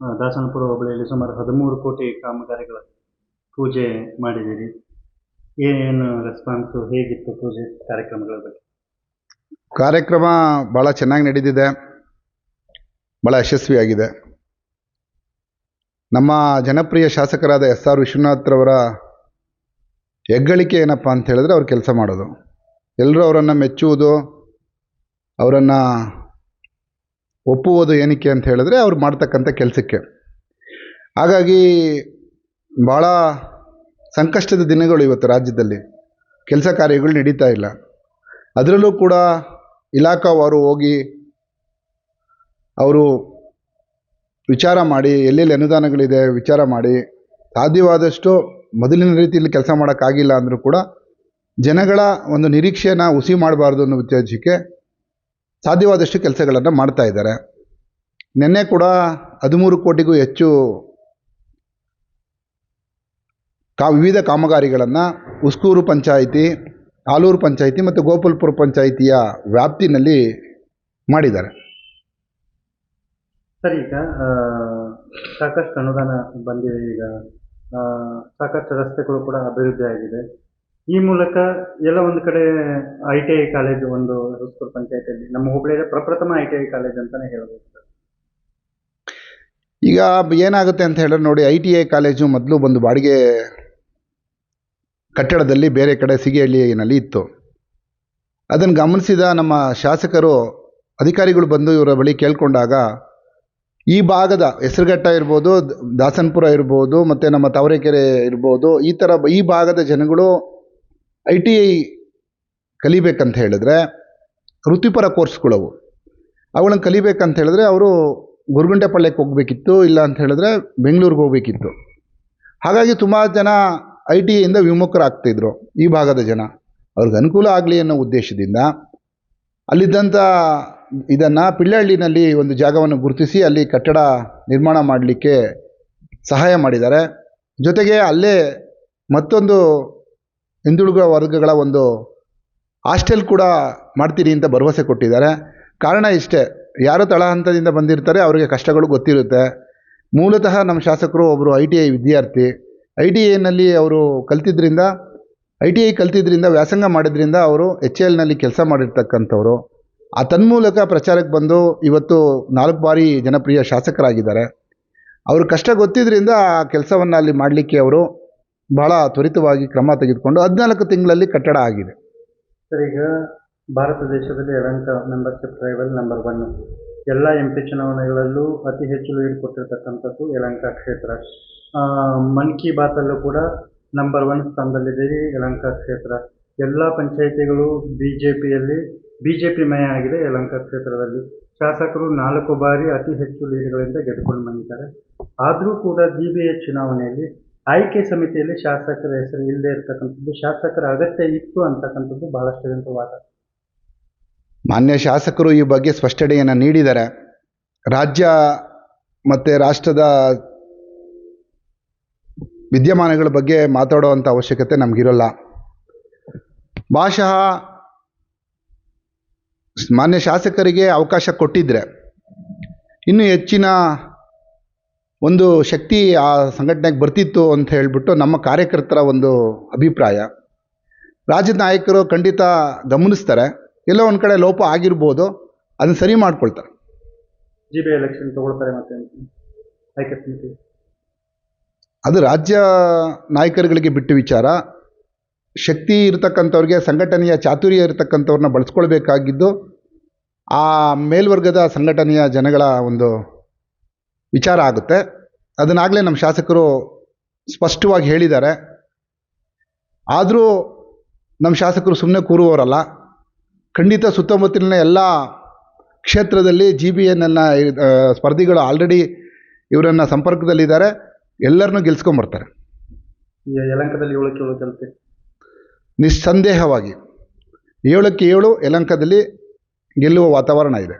ದಾಸನಪುರ ಹೋಬಳಿಯಲ್ಲಿ ಸುಮಾರು ಹದಿಮೂರು ಕೋಟಿ ಕಾಮಗಾರಿಗಳ ಪೂಜೆ ಮಾಡಿದ್ದೀರಿ. ಏನು ರೆಸ್ಪಾನ್ಸು ಹೇಗಿತ್ತು ಪೂಜೆ ಕಾರ್ಯಕ್ರಮಗಳ ಬಗ್ಗೆ? ಕಾರ್ಯಕ್ರಮ ಭಾಳ ಚೆನ್ನಾಗಿ ನಡೆದಿದೆ ಭಾಳ ಯಶಸ್ವಿಯಾಗಿದೆ. ನಮ್ಮ ಜನಪ್ರಿಯ ಶಾಸಕರಾದ ಎಸ್ ಆರ್ ವಿಶ್ವನಾಥ್ರವರ ಹೆಗ್ಗಳಿಕೆ ಏನಪ್ಪ ಅಂತ ಹೇಳಿದ್ರೆ ಅವ್ರು ಕೆಲಸ ಮಾಡೋದು. ಎಲ್ಲರೂ ಅವರನ್ನು ಮೆಚ್ಚುವುದು, ಅವರನ್ನು ಒಪ್ಪುವುದು ಏನಕ್ಕೆ ಅಂತ ಹೇಳಿದ್ರೆ ಅವ್ರು ಮಾಡ್ತಕ್ಕಂಥ ಕೆಲಸಕ್ಕೆ. ಹಾಗಾಗಿ ಭಾಳ ಸಂಕಷ್ಟದ ದಿನಗಳು ಇವತ್ತು ರಾಜ್ಯದಲ್ಲಿ. ಕೆಲಸ ಕಾರ್ಯಗಳು ನಡೀತಾ ಇಲ್ಲ. ಅದರಲ್ಲೂ ಕೂಡ ಇಲಾಖಾವಾರು ಹೋಗಿ ಅವರು ವಿಚಾರ ಮಾಡಿ, ಎಲ್ಲೆಲ್ಲಿ ಅನುದಾನಗಳಿದೆ ವಿಚಾರ ಮಾಡಿ, ಸಾಧ್ಯವಾದಷ್ಟು ಮೊದಲಿನ ರೀತಿಯಲ್ಲಿ ಕೆಲಸ ಮಾಡೋಕ್ಕಾಗಿಲ್ಲ ಅಂದರೂ ಕೂಡ ಜನಗಳ ಒಂದು ನಿರೀಕ್ಷೆನ ಹುಸಿ ಮಾಡಬಾರ್ದು ಅನ್ನೋ ಉದ್ದೇಶಕ್ಕೆ ಸಾಧ್ಯವಾದಷ್ಟು ಕೆಲಸಗಳನ್ನು ಮಾಡ್ತಾ ಇದ್ದಾರೆ. ನಿನ್ನೆ ಕೂಡ ಹದಿಮೂರು ಕೋಟಿಗೂ ಹೆಚ್ಚು ಕಾ, ವಿವಿಧ ಕಾಮಗಾರಿಗಳನ್ನು ಉಸ್ಕೂರು ಪಂಚಾಯಿತಿ ಆಲೂರು ಪಂಚಾಯಿತಿ ಮತ್ತು ಗೋಪಾಲ್ಪುರ ಪಂಚಾಯಿತಿಯ ವ್ಯಾಪ್ತಿನಲ್ಲಿ ಮಾಡಿದ್ದಾರೆ. ಸರಿ, ಈಗ ಸಾಕಷ್ಟು ಅನುದಾನ ಬಂದಿದೆ ಈಗ. ಸಾಕಷ್ಟು ರಸ್ತೆಗಳು ಕೂಡ ಅಭಿವೃದ್ಧಿ ಆಗಿದೆ. ಈ ಮೂಲಕ ಎಲ್ಲ ಒಂದು ಕಡೆ ಐ ಟಿ ಐ ಕಾಲೇಜು ಒಂದು ಹೊಸೂರು ಪಂಚಾಯತಿಯಲ್ಲಿ, ನಮ್ಮ ಹುಬ್ಬಳ್ಳಿಯಲ್ಲಿ ಪ್ರಪ್ರಥಮ ಐ ಟಿ ಐ ಕಾಲೇಜ್ ಅಂತಾನೆ ಹೇಳ್ಬೋದು ಸರ್. ಈಗ ಏನಾಗುತ್ತೆ ಅಂತ ಹೇಳಿದ್ರೆ ನೋಡಿ ಐ ಟಿ ಐ ಕಾಲೇಜು ಮೊದಲು ಒಂದು ಬಾಡಿಗೆ ಕಟ್ಟಡದಲ್ಲಿ ಬೇರೆ ಕಡೆ ಸಿಗಿಹಳ್ಳಿಯಲ್ಲಿ ಇತ್ತು. ಅದನ್ನು ಗಮನಿಸಿದ ನಮ್ಮ ಶಾಸಕರು, ಅಧಿಕಾರಿಗಳು ಬಂದು ಇವರ ಬಳಿ ಕೇಳಿಕೊಂಡಾಗ, ಈ ಭಾಗದ ಹೆಸರುಘಟ್ಟ ಇರ್ಬೋದು, ದಾಸನಪುರ ಇರ್ಬೋದು, ಮತ್ತು ನಮ್ಮ ತಾವರೆಕೆರೆ ಇರ್ಬೋದು, ಈ ಥರ ಈ ಭಾಗದ ಜನಗಳು ಐ ಟಿ ಐ ಕಲಿಬೇಕಂತ ಹೇಳಿದ್ರೆ ವೃತ್ತಿಪರ ಕೋರ್ಸ್ಗಳವು. ಅವುಗಳನ್ನು ಕಲಿಬೇಕಂತ ಹೇಳಿದ್ರೆ ಅವರು ಗುರುಗುಂಟೆಪಾಳ್ಯಕ್ಕೆ ಹೋಗಬೇಕಿತ್ತು, ಇಲ್ಲ ಅಂತ ಹೇಳಿದ್ರೆ ಬೆಂಗಳೂರಿಗೆ ಹೋಗಬೇಕಿತ್ತು. ಹಾಗಾಗಿ ತುಂಬ ಜನ ಐ ಟಿ ಐಯಿಂದ ವಿಮುಖರಾಗ್ತಿದ್ರು, ಈ ಭಾಗದ ಜನ. ಅವ್ರಿಗೆ ಅನುಕೂಲ ಆಗಲಿ ಅನ್ನೋ ಉದ್ದೇಶದಿಂದ ಅಲ್ಲಿದ್ದಂಥ ಇದನ್ನು ಪಿಳ್ಳಹಳ್ಳಿನಲ್ಲಿ ಒಂದು ಜಾಗವನ್ನು ಗುರುತಿಸಿ ಅಲ್ಲಿ ಕಟ್ಟಡ ನಿರ್ಮಾಣ ಮಾಡಲಿಕ್ಕೆ ಸಹಾಯ ಮಾಡಿದ್ದಾರೆ. ಜೊತೆಗೆ ಅಲ್ಲೇ ಮತ್ತೊಂದು ಹಿಂದುಳಿದ ವರ್ಗಗಳ ಒಂದು ಹಾಸ್ಟೆಲ್ ಕೂಡ ಮಾಡ್ತೀನಿ ಅಂತ ಭರವಸೆ ಕೊಟ್ಟಿದ್ದಾರೆ. ಕಾರಣ ಇಷ್ಟೇ, ಯಾರು ತಳಹಂತದಿಂದ ಬಂದಿರ್ತಾರೆ ಅವರಿಗೆ ಕಷ್ಟಗಳು ಗೊತ್ತಿರುತ್ತೆ. ಮೂಲತಃ ನಮ್ಮ ಶಾಸಕರು ಒಬ್ಬರು ಐ ಟಿ ಐ ವಿದ್ಯಾರ್ಥಿ, ಐ ಟಿ ಐನಲ್ಲಿ ಅವರು ಕಲ್ತಿದ್ದರಿಂದ ಐ ಟಿ ಐ ಕಲ್ತಿದ್ದರಿಂದ ವ್ಯಾಸಂಗ ಮಾಡಿದ್ರಿಂದ ಅವರು ಎಚ್ ಎಲ್ನಲ್ಲಿ ಕೆಲಸ ಮಾಡಿರ್ತಕ್ಕಂಥವ್ರು. ಆ ತನ್ಮೂಲಕ ಪ್ರಚಾರಕ್ಕೆ ಬಂದು ಇವತ್ತು ನಾಲ್ಕು ಬಾರಿ ಜನಪ್ರಿಯ ಶಾಸಕರಾಗಿದ್ದಾರೆ. ಅವರು ಕಷ್ಟ ಗೊತ್ತಿದ್ದರಿಂದ ಆ ಕೆಲಸವನ್ನು ಅಲ್ಲಿ ಮಾಡಲಿಕ್ಕೆ ಅವರು ಭಾಳ ತ್ವರಿತವಾಗಿ ಕ್ರಮ ತೆಗೆದುಕೊಂಡು ಹದಿನಾಲ್ಕು ತಿಂಗಳಲ್ಲಿ ಕಟ್ಟಡ ಆಗಿದೆ. ಸರ್, ಈಗ ಭಾರತ ದೇಶದಲ್ಲಿ Yelahanka membership tribal number one ಎಲ್ಲ ಎಂ ಪಿ ಚುನಾವಣೆಗಳಲ್ಲೂ ಅತಿ ಹೆಚ್ಚು ಲೀಡ್ ಕೊಟ್ಟಿರ್ತಕ್ಕಂಥದ್ದು ಯಲಹಂಕ ಕ್ಷೇತ್ರ. ಮನ್ ಕಿ ಬಾತಲ್ಲೂ ಕೂಡ ನಂಬರ್ ಒನ್ ಸ್ಥಾನದಲ್ಲಿದೆ ಯಲಹಂಕ ಕ್ಷೇತ್ರ. ಎಲ್ಲ ಪಂಚಾಯಿತಿಗಳು ಬಿ ಜೆ ಪಿಯಲ್ಲಿ ಬಿ ಜೆ ಪಿ ಮಯ ಆಗಿದೆ ಯಲಹಂಕ ಕ್ಷೇತ್ರದಲ್ಲಿ. ಶಾಸಕರು ನಾಲ್ಕು ಬಾರಿ ಅತಿ ಹೆಚ್ಚು ಲೀಡ್ಗಳಿಂದ ಗೆದ್ದುಕೊಂಡು ಬಂದಿದ್ದಾರೆ. ಆದರೂ ಕೂಡ ಜಿ ಬಿ ಎ ಚುನಾವಣೆಯಲ್ಲಿ ಆಯ್ಕೆ ಸಮಿತಿಯಲ್ಲಿ ಶಾಸಕರ ಹೆಸರು ಇಲ್ಲದೆ ಇರತಕ್ಕಂಥದ್ದು, ಶಾಸಕರ ಅಗತ್ಯ ಇತ್ತು ಅಂತಕ್ಕಂಥದ್ದು ಬಹಳಷ್ಟು ಜನರ ವಾದ ಮಾನ್ಯ ಶಾಸಕರು ಈ ಬಗ್ಗೆ ಸ್ಪಷ್ಟನೆಯನ್ನು ನೀಡಿದ್ದಾರೆ ರಾಜ್ಯ ಮತ್ತು ರಾಷ್ಟ್ರದ ವಿದ್ಯಮಾನಗಳ ಬಗ್ಗೆ ಮಾತಾಡುವಂಥ ಅವಶ್ಯಕತೆ ನಮಗಿರೋಲ್ಲ. ಭಾಷಾ ಮಾನ್ಯ ಶಾಸಕರಿಗೆ ಅವಕಾಶ ಕೊಟ್ಟಿದ್ದರೆ ಇನ್ನೂ ಹೆಚ್ಚಿನ ಒಂದು ಶಕ್ತಿ ಆ ಸಂಘಟನೆಗೆ ಬರ್ತಿತ್ತು ಅಂತ ಹೇಳಿಬಿಟ್ಟು ನಮ್ಮ ಕಾರ್ಯಕರ್ತರ ಒಂದು ಅಭಿಪ್ರಾಯ. ರಾಜ್ಯದ ನಾಯಕರು ಖಂಡಿತ ಗಮನಿಸ್ತಾರೆ. ಎಲ್ಲೋ ಒಂದು ಕಡೆ ಲೋಪ ಆಗಿರ್ಬೋದು ಅದನ್ನು ಸರಿ ಮಾಡ್ಕೊಳ್ತಾರೆ. ಜಿ ಬಿ ಎಲೆಕ್ಷನ್ ತಗೊಳ್ತಾರೆ ಮತ್ತೆ. ಆಯ್ಕೆ ಸಮಿತಿ. ಅದು ರಾಜ್ಯ ನಾಯಕರುಗಳಿಗೆ ಬಿಟ್ಟು ವಿಚಾರ. ಶಕ್ತಿ ಇರತಕ್ಕಂಥವ್ರಿಗೆ ಸಂಘಟನೆಯ ಚಾತುರ್ಯ ಇರತಕ್ಕಂಥವ್ರನ್ನ ಬಳಸ್ಕೊಳ್ಬೇಕಾಗಿದ್ದು ಆ ಮೇಲ್ವರ್ಗದ ಸಂಘಟನೆಯ ಜನಗಳ ಒಂದು ವಿಚಾರ ಆಗುತ್ತೆ. ಅದನ್ನಾಗಲೇ ನಮ್ಮ ಶಾಸಕರು ಸ್ಪಷ್ಟವಾಗಿ ಹೇಳಿದ್ದಾರೆ. ಆದರೂ ನಮ್ಮ ಶಾಸಕರು ಸುಮ್ಮನೆ ಕೂರುವವರಲ್ಲ. ಖಂಡಿತ ಸುತ್ತಮುತ್ತಲಿನ ಎಲ್ಲ ಕ್ಷೇತ್ರದಲ್ಲಿ ಜಿ ಬಿ ಎನ್ಎಲ್ನ ಸ್ಪರ್ಧಿಗಳು ಆಲ್ರೆಡಿ ಇವರನ್ನು ಸಂಪರ್ಕದಲ್ಲಿದ್ದಾರೆ. ಎಲ್ಲರನ್ನೂ ಗೆಲ್ಸ್ಕೊಂಬರ್ತಾರೆ ಯಲಂಕದಲ್ಲಿ ಏಳಕ್ಕೆ ಏಳು ಗೆಲ್ತೆ? ನಿಸ್ಸಂದೇಹವಾಗಿ ಏಳಕ್ಕೆ ಏಳು ಯಲಂಕದಲ್ಲಿ ಗೆಲ್ಲುವ ವಾತಾವರಣ ಇದೆ.